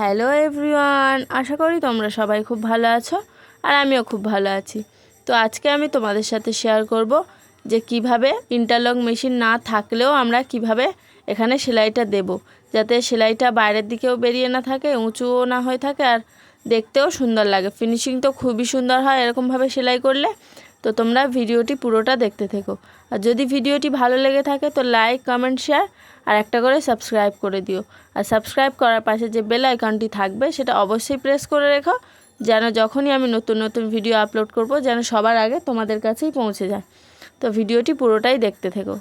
Hello everyone, আশা করি তোমরা সবাই খুব ভালো আছো আর আমিও খুব ভালো আছি। তো আজকে আমি তোমাদের সাথে শেয়ার করব যে কীভাবে ইন্টারলক মেশিন না থাকলেও আমরা কীভাবে এখানে সেলাইটা দেব। যাতে সেলাইটা বাইরের দিকেও বেরিয়ে না থাকে, উঁচুও না হয়ে থাকে আর দেখতেও সুন্দর লাগে। ফিনিশিং তো খুবই সুন্দর হয় এরকমভাবে সেলাই করলে। তো তোমরা ভিডিওটি পুরোটা দেখতে থেকো। আর যদি ভিডিওটি ভালো লেগে থাকে তো লাইক কমেন্ট শেয়ার আর একটা করে সাবস্ক্রাইব করে দিও। আর সাবস্ক্রাইব করার পাশে যে বেল আইকনটি থাকবে সেটা অবশ্যই প্রেস করে রেখো, যেন যখনই আমি নতুন নতুন ভিডিও আপলোড করব যেন সবার আগে তোমাদের কাছেই পৌঁছে যায়। তো ভিডিওটি পুরোটাই দেখতে থেকো।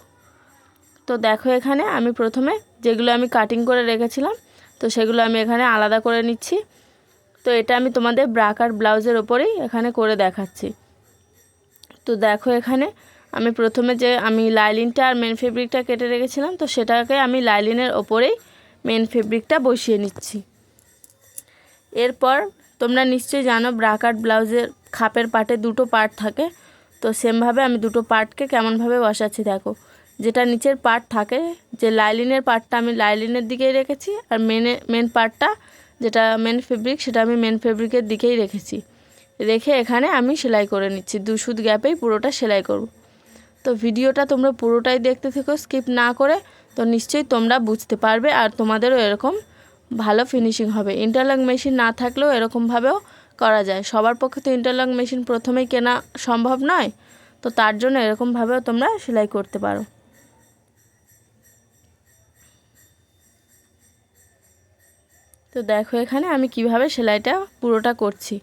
তো দেখো এখানে আমি প্রথমে যেগুলো আমি কাটিং করে রেখেছিলাম, তো সেগুলো আমি এখানে আলাদা করে নিচ্ছি। তো এটা আমি তোমাদের ব্রাক আর ব্লাউজের ওপরেই এখানে করে দেখাচ্ছি। তো দেখো এখানে, আমি প্রথমে যে আমি লাইলিনটা আর মেন ফেব্রিকটা কেটে রেখেছিলাম, তো সেটাকে আমি লাইলিনের ওপরেই মেন ফেব্রিকটা বসিয়ে নিচ্ছি। এরপর তোমরা নিশ্চয়ই জানো ব্রাকার ব্লাউজের খাপের পাটে দুটো পার্ট থাকে, তো সেমভাবে আমি দুটো পার্টকে কেমনভাবে বসাচ্ছি দেখো। যেটা নিচের পার্ট থাকে, যে লাইলিনের পার্টটা আমি লাইলিনের দিকেই রেখেছি, আর মেনে মেন পার্টটা যেটা মেন ফেব্রিক সেটা আমি মেন ফেব্রিকের দিকেই রেখেছি। রেখে এখানে আমি সেলাই করে নিচ্ছি। দু সুদ গ্যাপেই পুরোটা সেলাই করব। তো ভিডিওটা তোমরা পুরোটাই দেখতে থেকো, স্কিপ না করে তো নিশ্চয়ই তোমরা বুঝতে পারবে আর তোমাদেরও এরকম ভালো ফিনিশিং হবে। ইন্টারলক মেশিন না থাকলেও এরকমভাবেও করা যায়। সবার পক্ষে তো ইন্টারলক মেশিন প্রথমেই কেনা সম্ভব নয়, তো তার জন্য এরকমভাবেও তোমরা সেলাই করতে পারো। তো দেখো এখানে আমি কীভাবে সেলাইটা পুরোটা করছি।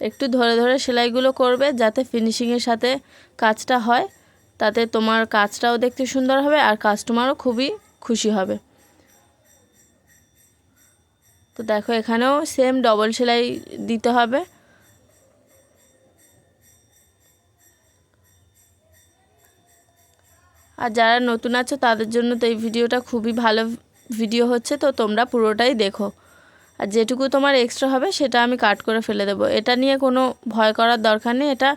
একটু ধরে ধরে সেলাইগুলো করবে যাতে ফিনিশিংয়ের সাথে কাজটা হয়। তাতে তোমার কাজটাও দেখতে সুন্দর হবে আর কাস্টমারও খুবই খুশি হবে। তো দেখো এখানেও সেম ডবল সেলাই দিতে হবে। আর যারা নতুন আছো তাদের জন্য তো এই ভিডিওটা খুবই ভালো ভিডিও হচ্ছে। তো তোমরা পুরোটাই দেখো। আর যেটুকু তোমার এক্সট্রা হবে সেটা আমি কাট করে ফেলে দেবো। এটা নিয়ে কোনো ভয় করার দরকার নেই। এটা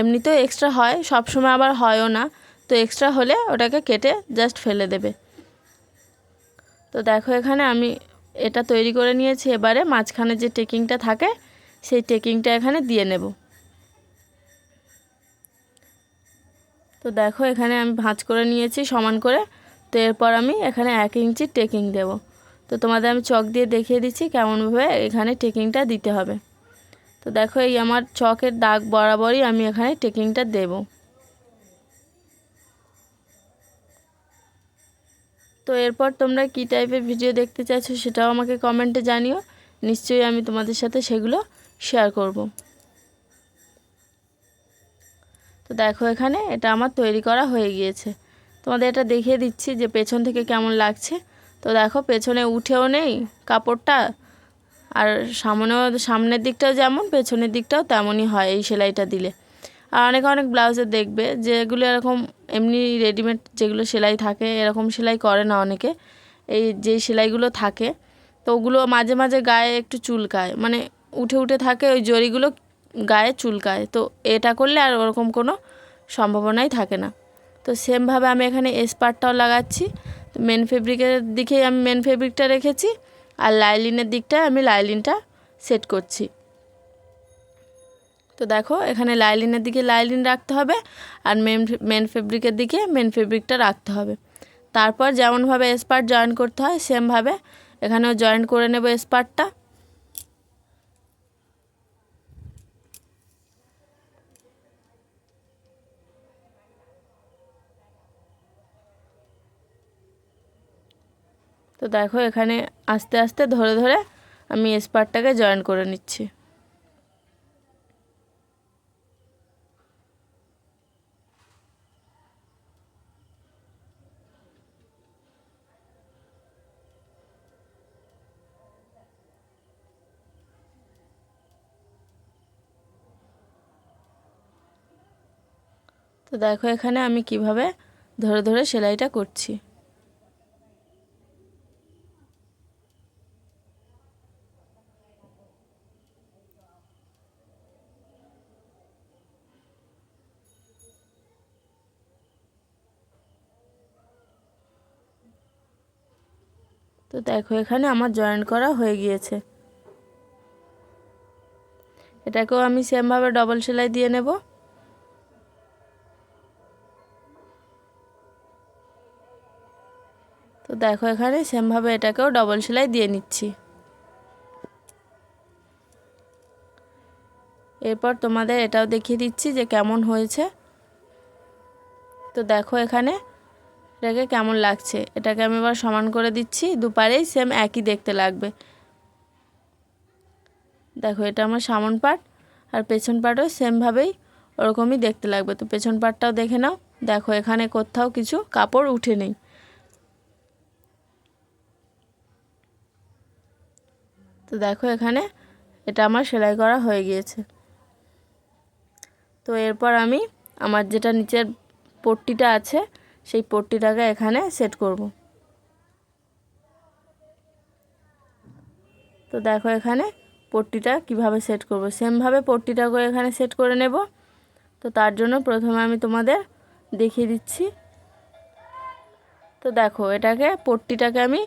এমনিতেও এক্সট্রা হয় সব সময় আবার হয়ও না। তো এক্সট্রা হলে ওটাকে কেটে জাস্ট ফেলে দেবে। তো দেখো এখানে আমি এটা তৈরি করে নিয়েছি। এবারে মাঝখানে যে টেকিংটা থাকে, সেই টেকিংটা এখানে দিয়ে নেব। তো দেখো এখানে আমি ভাঁজ করে নিয়েছি সমান করে। তো এরপর আমি এখানে এক ইঞ্চি টেকিং দেবো। তো তোমাদের আমি চক দিয়ে দেখিয়ে দিচ্ছি কেমনভাবে এখানে টেকিংটা দিতে হবে। তো দেখো এই আমার চকের দাগ বরাবরই আমি এখানে টেকিংটা দেব। তো এরপর তোমরা কী টাইপের ভিডিও দেখতে চাইছো সেটাও আমাকে কমেন্টে জানিও। নিশ্চয়ই আমি তোমাদের সাথে সেগুলো শেয়ার করব। তো দেখো এখানে এটা আমার তৈরি করা হয়ে গিয়েছে। তোমাদের এটা দেখিয়ে দিচ্ছি যে পেছন থেকে কেমন লাগছে। তো দেখো, পেছনে উঠেও নেই কাপড়টা। আর সামনেও, সামনের দিকটাও যেমন, পেছনের দিকটাও তেমনই হয় এই সেলাইটা দিলে। আর অনেক অনেক ব্লাউজে দেখবে যেগুলো এরকম এমনি রেডিমেড যেগুলো সেলাই থাকে, এরকম সেলাই করে না অনেকে। এই যে সেলাইগুলো থাকে, তো ওগুলো মাঝে মাঝে গায়ে একটু চুলকায়। মানে উঠে উঠে থাকে ওই জরিগুলো গায়ে চুলকায়। তো এটা করলে আর ওরকম কোনো সম্ভাবনাই থাকে না। তো সেমভাবে আমি এখানে এসপারটাও লাগাচ্ছি। মেন ফেব্রিকের দিকেই আমি মেন ফেব্রিকটা রেখেছি আর লাইলিনের দিকটায় আমি লাইলিনটা সেট করছি। তো দেখো, এখানে লাইলিনের দিকে লাইলিন রাখতে হবে আর মেন মেন ফেব্রিকের দিকে মেন ফেব্রিকটা রাখতে হবে। তারপর যেমনভাবে স্পার্ট জয়েন করতে হয় সেমভাবে এখানেও জয়েন করে নেব স্পার্টটা তো দেখো এখানে আস্তে আস্তে ধরে ধরে আমি স্পারটাকে জয়েন করে নিচ্ছি। তো দেখো এখানে আমি কীভাবে ধরে ধরে সেলাইটা করছি। তো দেখো, এখানে আমার জয়েন করা হয়ে গিয়েছে। এটাকেও আমি সেমভাবে ডবল সেলাই দিয়ে নেব। তো দেখো, এখানে সেমভাবে এটাকেও ডবল সেলাই দিয়ে নিচ্ছি। এরপর তোমাদের এটাও দেখিয়ে দিচ্ছি যে কেমন হয়েছে। তো দেখো, এখানে এটাকে কেমন লাগছে? এটাকে আমি এবার সমান করে দিচ্ছি, দুপারেই সেম একই দেখতে লাগবে। দেখো, এটা আমার সামন পার্ট আর পেছন পার্টও সেমভাবেই ওরকমই দেখতে লাগবে। তো পেছন পার্টটাও দেখে নাও। দেখো, এখানে কোথাও কিছু কাপড় উঠে নেই। তো দেখো, এখানে এটা আমার সেলাই করা হয়ে গিয়েছে। তো এরপর আমি আমার যেটা নিচের পট্টিটা আছে সেই পট্টিটাকে এখানে সেট করব। তো দেখো এখানে পট্টিটা কীভাবে সেট করব। সেমভাবে পট্টিটা করে এখানে সেট করে নেব। তো তার জন্য প্রথমে আমি তোমাদের দেখিয়ে দিচ্ছি। তো দেখো এটাকে, পট্টিটাকে আমি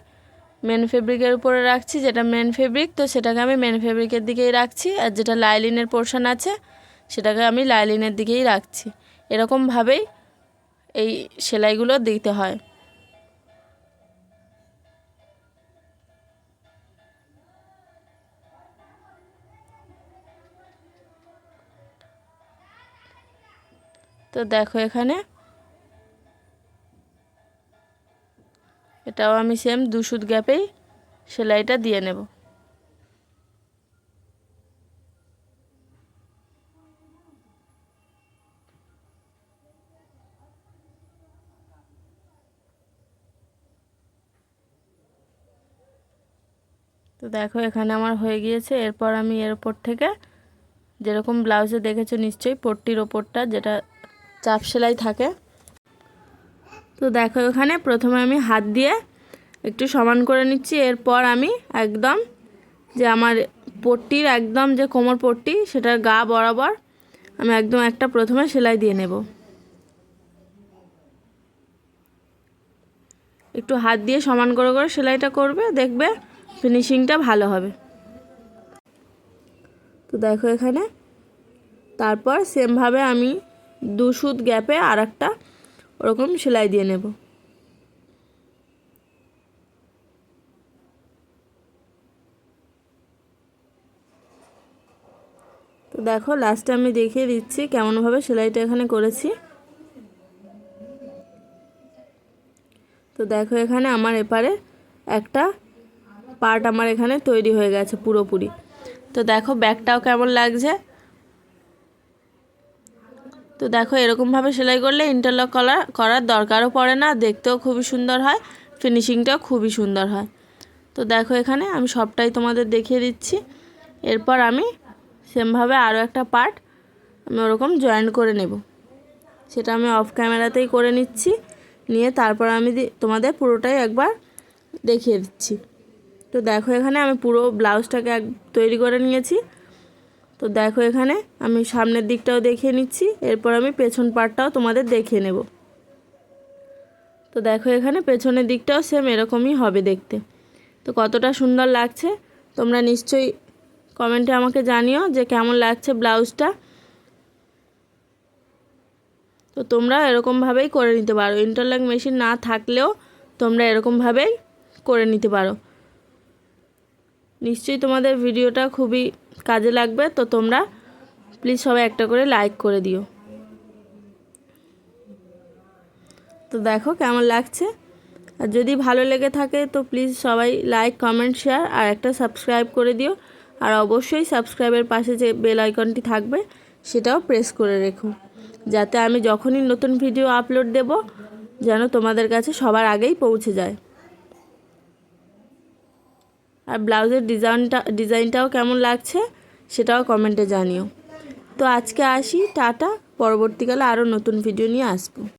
মেন ফেব্রিকের উপরে রাখছি, যেটা মেন ফেব্রিক তো সেটাকে আমি মেন ফেব্রিকের দিকেই রাখছি। আর যেটা লাইলিনের পোর্শন আছে, সেটাকে আমি লাইলিনের দিকেই রাখছি। এরকমভাবেই এই সেলাইগুলো দিতে হয়। তো দেখো এখানে। এটাও আমি সেম দু সুত গ্যাপেই সেলাইটা দিয়ে নেব। তো দেখো, এখানে আমার হয়ে গিয়েছে। এরপর আমি এর ওপর থেকে যেরকম ব্লাউজে দেখেছ নিশ্চয়ই, পট্টির ওপরটা যেটা চাপ সেলাই থাকে। তো দেখো, এখানে প্রথমে আমি হাত দিয়ে একটু সমান করে নিচ্ছি। এরপর আমি একদম যে আমার পট্টির একদম যে কোমর পট্টি, সেটার গা বরাবর আমি একদম একটা প্রথমে সেলাই দিয়ে নেব। একটু হাত দিয়ে সমান করে করে সেলাইটা করবে, দেখবে ফিনিশিংটা ভালো হবে। তো দেখো এখানে। তারপর সেমভাবে আমি দু সুত গ্যাপে আর একটা ওরকম সেলাই দিয়ে নেব। তো দেখো লাস্টে আমি দেখিয়ে দিচ্ছি কেমনভাবে সেলাইটা এখানে করেছি। তো দেখো এখানে আমার এপারে একটা পার্ট আমার এখানে তৈরি হয়ে গেছে পুরোপুরি। তো দেখো ব্যাগটাও কেমন লাগছে? তো দেখো এরকমভাবে সেলাই করলে ইন্টারলক করার করার দরকারও পড়ে না, দেখতেও খুবই সুন্দর হয় ফিনিশিংটাও খুবই সুন্দর হয়। তো দেখো এখানে আমি সবটাই তোমাদের দেখিয়ে দিচ্ছি। এরপর আমি সেমভাবে আরও একটা পার্ট আমি ওরকম জয়েন্ট করে নেব। সেটা আমি অফ ক্যামেরাতেই করে নিচ্ছি, নিয়ে তারপর আমি তোমাদের পুরোটাই একবার দেখিয়ে দিচ্ছি। তো দেখো এখানে আমি পুরো ব্লাউজটাকে এক তৈরি করে নিয়েছি। তো দেখো এখানে আমি সামনের দিকটাও দেখিয়ে নিচ্ছি, এরপর আমি পেছন পার্টটাও তোমাদের দেখিয়ে নেব। তো দেখো এখানে পেছনের দিকটাও সেম এরকমই হবে দেখতে। তো কতটা সুন্দর লাগছে, তোমরা নিশ্চয়ই কমেন্টে আমাকে জানিও যে কেমন লাগছে ব্লাউজটা। তো তোমরা এরকমভাবেই করে নিতে পারো ইন্টারলক মেশিন না থাকলেও তোমরা এরকমভাবেই করে নিতে পারো। নিশ্চয়ই তোমাদের ভিডিওটা খুবই কাজে লাগবে, তো তোমরা প্লিজ সবাই একটা করে লাইক করে দিও। তো দেখো কেমন লাগছে। আর যদি ভালো লেগে থাকে, তো প্লিজ সবাই লাইক কমেন্ট শেয়ার আর একটা সাবস্ক্রাইব করে দিও। আর অবশ্যই সাবস্ক্রাইবের পাশে যে বেল আইকনটি থাকবে, সেটাও প্রেস করে রেখো। যাতে আমি যখনই নতুন ভিডিও আপলোড দেব, যেন তোমাদের কাছে সবার আগেই পৌঁছে যায়। আর ব্লাউজের ডিজাইনটা, ডিজাইনটাও কেমন লাগছে সেটাও কমেন্টে জানিও। তো আজকে আসি, টাটা, পরবর্তীকালে আরও নতুন ভিডিও নিয়ে আসব।